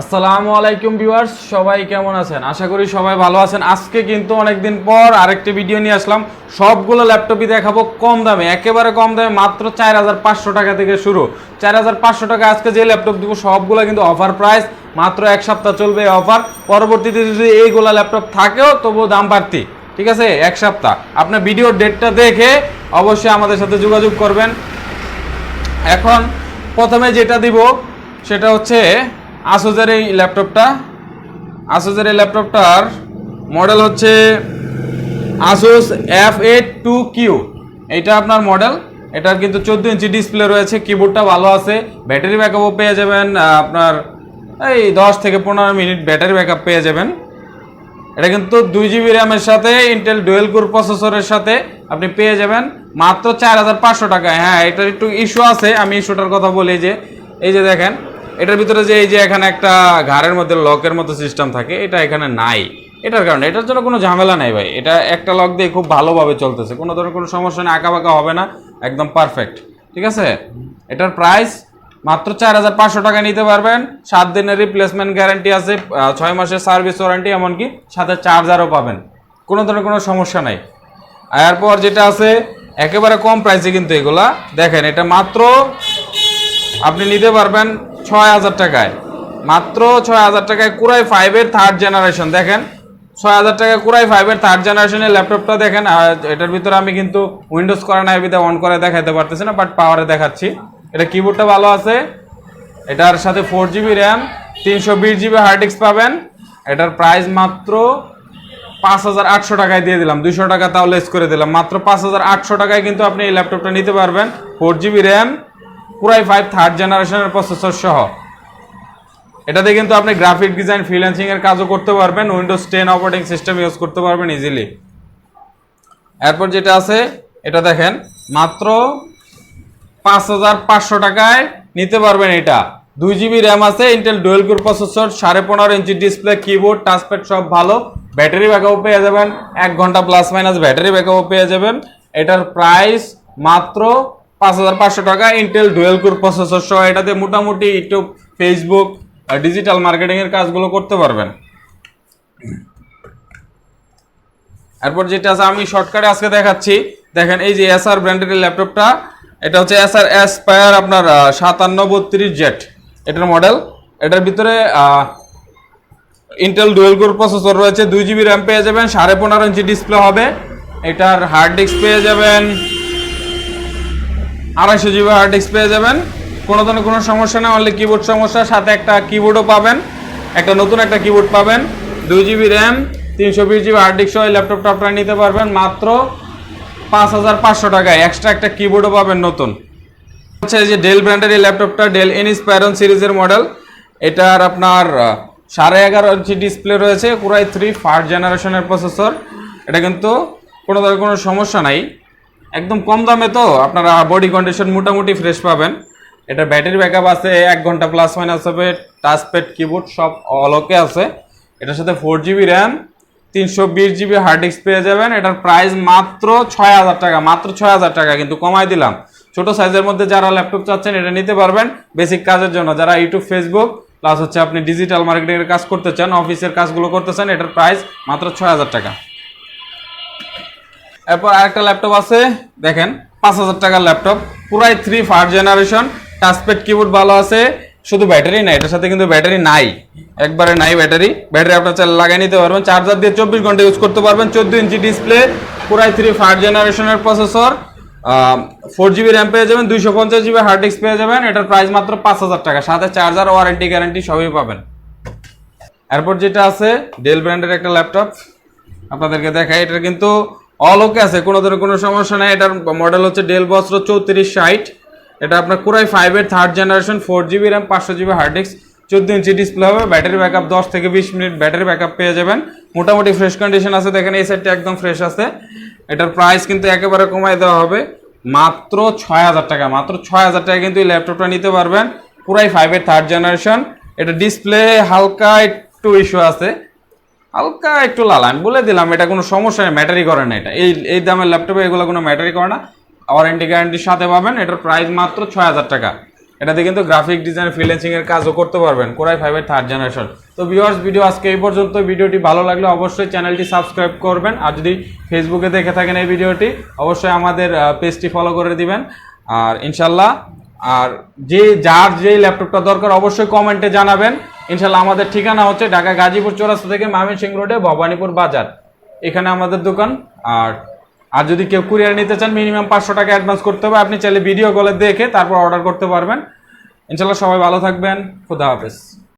আসসালামু আলাইকুম ভিউয়ার্স, সবাই কেমন আছেন? আশা করি সবাই ভালো আছেন। আজকে কিন্তু অনেকদিন পর আরেকটি ভিডিও নিয়ে আসলাম। সবগুলো ল্যাপটপই দেখাবো কম দামে, একেবারে কম দামে, মাত্র চার হাজার পাঁচশো টাকা থেকে শুরু। চার হাজার পাঁচশো টাকা আজকে যে ল্যাপটপ দিব, সবগুলো কিন্তু অফার প্রাইস, মাত্র এক সপ্তাহ চলবে অফার। পরবর্তীতে যদি এইগুলো ল্যাপটপ থাকেও, তবুও দাম বাড়তি। ঠিক আছে? এক সপ্তাহ। আপনার ভিডিওর ডেটটা দেখে অবশ্যই আমাদের সাথে যোগাযোগ করবেন। এখন প্রথমে যেটা দিব, সেটা হচ্ছে আসুসের এই ল্যাপটপটা। আসুসের এই ল্যাপটপটার মডেল হচ্ছে Asus F eight two Q এইটা আপনার মডেল। এটার কিন্তু চোদ্দ ইঞ্চি ডিসপ্লে রয়েছে। কিবোর্ডটা ভালো আছে। ব্যাটারি ব্যাকআপও পেয়ে যাবেন আপনার এই দশ থেকে পনেরো মিনিট ব্যাটারি ব্যাকআপ পেয়ে যাবেন। এটা কিন্তু দুই জিবি র্যামের সাথে ইন্টেল ডুয়েল কোর প্রসেসরের সাথে আপনি পেয়ে যাবেন। মাত্র চার হাজার পাঁচশো টাকায়। হ্যাঁ এটার একটু ইস্যু আছে। আমি ইস্যুটার কথা বলি যে, এই যে দেখেন এটার ভিতরে যে এই যে এখানে একটা ঘাড়ের মধ্যে লকের মতো সিস্টেম থাকে, এটা এখানে নাই। এটার কারণে, এটার জন্য কোনো ঝামেলা নাই ভাই। এটা একটা লক দিয়ে খুব ভালোভাবে চলতেছে। কোনো ধরনের কোনো সমস্যা নেই আঁকা বাঁকা হবে না, একদম পারফেক্ট ঠিক আছে? এটার প্রাইস মাত্র চার হাজার পাঁচশো টাকা নিতে পারবেন। সাত দিনের রিপ্লেসমেন্ট গ্যারান্টি আছে ছয় মাসের সার্ভিস ওয়ারেন্টি এমনকি সাথে চার্জারও পাবেন। কোনো ধরনের কোনো সমস্যা নাই। এরপর যেটা আছে, একেবারে কম প্রাইসে কিন্তু এগুলা। দেখেন, এটা মাত্র আপনি নিতে পারবেন ছয় হাজার টাকায়। মাত্র ছয় হাজার টাকায় কুরাই ফাইভের থার্ড জেনারেশন দেখেন? ছয় হাজার টাকায় কুরাই ফাইভের থার্ড জেনারেশনের ল্যাপটপটা দেখেন, আর এটার ভিতরে আমি কিন্তু উইন্ডোজ করা নাই বিদে অন করে দেখাতে পারতেছি না বাট পাওয়ারে দেখাচ্ছি। এটা কিবোর্ডটা ভালো আছে। এটার সাথে ফোর জিবি র্যাম তিনশো বিশ জিবি হার্ড ডিস্ক পাবেন। এটার প্রাইস মাত্র পাঁচ হাজার আটশো টাকায় দিয়ে দিলাম দুশো টাকা তাও লেস করে দিলাম। মাত্র পাঁচ হাজার আটশো টাকায় কিন্তু আপনি এই ল্যাপটপটা নিতে পারবেন four GB RAM core i five third জেনারেশনের প্রসেসর সহ। এটাতে কিন্তু আপনি গ্রাফিক ডিজাইন ফ্রিল্যান্সিং এর কাজও করতে পারবেন Windows ten operating system use করতে পারবেন ইজিলি এরপর যেটা আছে, এটা দেখেন, মাত্র পাঁচ হাজার পাঁচশো টাকায় নিতে পারবেন এটা। দুই জিবি র্যাম আছে ইন্টেল ডুয়েল কোর প্রসেসর সাড়ে পনেরো ইঞ্চি ডিসপ্লে কিবোর্ড টাচপ্যাড সব ভালো। ব্যাটারি ব্যাকআপ পেয়ে যাবেন, এক ঘণ্টা প্লাস মাইনাস ব্যাটারি ব্যাকআপ পেয়ে যাবেন। এটার প্রাইস মাত্র পাঁচ হাজার পাঁচশো টাকা ইন্টেল ডুয়েল কোর প্রসেসর সহ এটাতে মোটামুটি ইউটিউব ফেসবুক ডিজিটাল মার্কেটিং এর কাজগুলো করতে পারবেন। এরপর যেটা আছে, আমি শর্টকাটে আজকে দেখাচ্ছি। দেখেন, এই যে এসআর ব্র্যান্ডের ল্যাপটপটা এটা হচ্ছে এসআর অ্যাসপায়ার আপনার সাতান্ন বত্রিশ জেট এটার মডেল এটার ভিতরে ইন্টেল ডুয়েল কোর প্রসেসর রয়েছে, দুই জিবি র্যাম পেয়ে যাবেন, সাড়ে পনেরো ইঞ্চি ডিসপ্লে হবে। এটার হার্ড ডিস্ক পেয়ে যাবেন আড়াইশো জিবি হার্ড ডিস্ক পেয়ে যাবেন। কোনো ধরনের কোনো সমস্যা নেই অনলি কিবোর্ড সমস্যা, সাথে একটা কিবোর্ডও পাবেন। একটা নতুন একটা কিবোর্ড পাবেন। দুই জিবি র্যাম তিনশো বিশ জিবি হার্ড ডিস্ক সহ ল্যাপটপটা আপনারা নিতে পারবেন। মাত্র পাঁচ হাজার পাঁচশো টাকায় এক্সট্রা একটা কিবোর্ডও পাবেন নতুন। হচ্ছে যে ডেল ব্র্যান্ডের এই ল্যাপটপটা ডেল ইনস্পায়রন সিরিজের মডেল এটার আপনার সাড়ে এগারো ইঞ্চি ডিসপ্লে রয়েছে পুরাই থ্রি ফার্স্ট জেনারেশনের প্রসেসর এটা কিন্তু কোনো ধরনের কোনো সমস্যা নাই। একদম কম দামে তো। আপনারা বডি কন্ডিশন মোটামুটি ফ্রেশ পাবেন। এটা ব্যাটারি ব্যাকআপ আছে, এক ঘণ্টা প্লাস মাইনাস হবে টাচপ্যাড কিবোর্ড সব অলকে আছে। এটার সাথে ফোর জিবি র্যাম তিনশো বিশ জিবি হার্ড ডিস্ক পেয়ে যাবেন। এটার প্রাইস মাত্র ছয় হাজার টাকা, মাত্র ছয় হাজার টাকা, কিন্তু কমাই দিলাম। ছোট সাইজের মধ্যে যারা ল্যাপটপ চাচ্ছেন, এটা নিতে পারবেন বেসিক কাজের জন্য। যারা ইউটিউব ফেসবুক প্লাস হচ্ছে আপনি ডিজিটাল মার্কেটিংয়ের কাজ করতে চান অফিসের কাজগুলো করতে চান, এটার প্রাইস মাত্র ছয় হাজার টাকা। এরপর আরেকটা ল্যাপটপ আছে, দেখেন, পাঁচ হাজার টাকার laptop core i three first generation touchpad keyboard ভালো আছে, শুধু ব্যাটারি নাই, এটার সাথে কিন্তু ব্যাটারি নাই, একবারে নাই ব্যাটারি ব্যাটারি আপনার চাইলে লাগিয়ে নিতে পারবেন চার্জার দিয়ে চব্বিশ ঘণ্টা ইউজ করতে পারবেন, চোদ্দ inch display core i three first জেনারেশনের প্রসেসর ফোর জিবি র্যাম পেয়ে যাবেন, দুইশো পঞ্চাশ জিবি হার্ড ডিস্ক পেয়ে যাবেন, এটার প্রাইস মাত্র পাঁচ হাজার টাকা, সাথে চার্জার ওয়ারেন্টি গ্যারান্টি সবই পাবেন। এরপর যেটা আছে ডেল ব্র্যান্ডের একটা ল্যাপটপ আপনাদেরকে দেখাই, এটার কিন্তু অল ওকে আছে, কোনো ধরনের কোনো সমস্যা নেই। এটার মডেল হচ্ছে ডেল বস্ত্র চৌত্রিশ ষাট। এটা আপনার কুরাই ফাইভের third generation four GB RAM পাঁচশো জিবি হার্ড ডিস্ক চোদ্দ ইঞ্চি ডিসপ্লে হবে ব্যাটারি ব্যাকআপ দশ থেকে বিশ মিনিট ব্যাটারি ব্যাকআপ পেয়ে যাবেন। মোটামুটি ফ্রেশ কন্ডিশন আছে, দেখেন এই সাইডটা একদম ফ্রেশ আছে। এটার প্রাইস কিন্তু একেবারে কমাই দেওয়া হবে। মাত্র ছয় হাজার টাকা, মাত্র ছয় হাজার টাকা কিন্তু এই ল্যাপটপটা নিতে পারবেন। পুরাই ফাইভের থার্ড জেনারেশন এটা ডিসপ্লে হালকা একটু ইস্যু আছে। হালকা একটু লাল। আমি বলে দিলাম, এটা কোনো সমস্যা নেই ম্যাটারি করে না এটা। এই এই দামের ল্যাপটপে এগুলো কোনো ম্যাটারি করে না। ওয়ারেন্টি গ্যারান্টির সাথে পাবেন, এটার প্রাইস মাত্র ছয় হাজার টাকা। এটাতে কিন্তু গ্রাফিক ডিজাইন ফ্রিল্যান্সিং কাজও করতে পারবেন কোরাই ফাইভের থার্ড জেনারেশন তো ভিউয়ার্স ভিডিও আজকে এই পর্যন্ত। ভিডিওটি ভালো লাগলে অবশ্যই চ্যানেলটি সাবস্ক্রাইব করবেন। আর যদি ফেসবুকে দেখে থাকেন এই ভিডিওটি, অবশ্যই আমাদের পেজটি ফলো করে দিবেন। আর ইনশাল্লাহ আর যে, যার যেই ল্যাপটপটা দরকার, অবশ্যই কমেন্টে জানাবেন। ইনশাল্লাহ আমাদের ঠিকানা হচ্ছে ঢাকা গাজীপুর চৌরাস্তা থেকে মামিনসিং রোডে, ভবানীপুর বাজার। এখানে আমাদের দোকান। আর আর যদি কেউ কুরিয়ার নিতে চান, মিনিমাম পাঁচশো টাকা অ্যাডভান্স করতে হবে। আপনি চাইলে ভিডিও কলে দেখে তারপর অর্ডার করতে পারবেন। ইনশাল্লাহ সবাই ভালো থাকবেন। খুদা হাফেজ।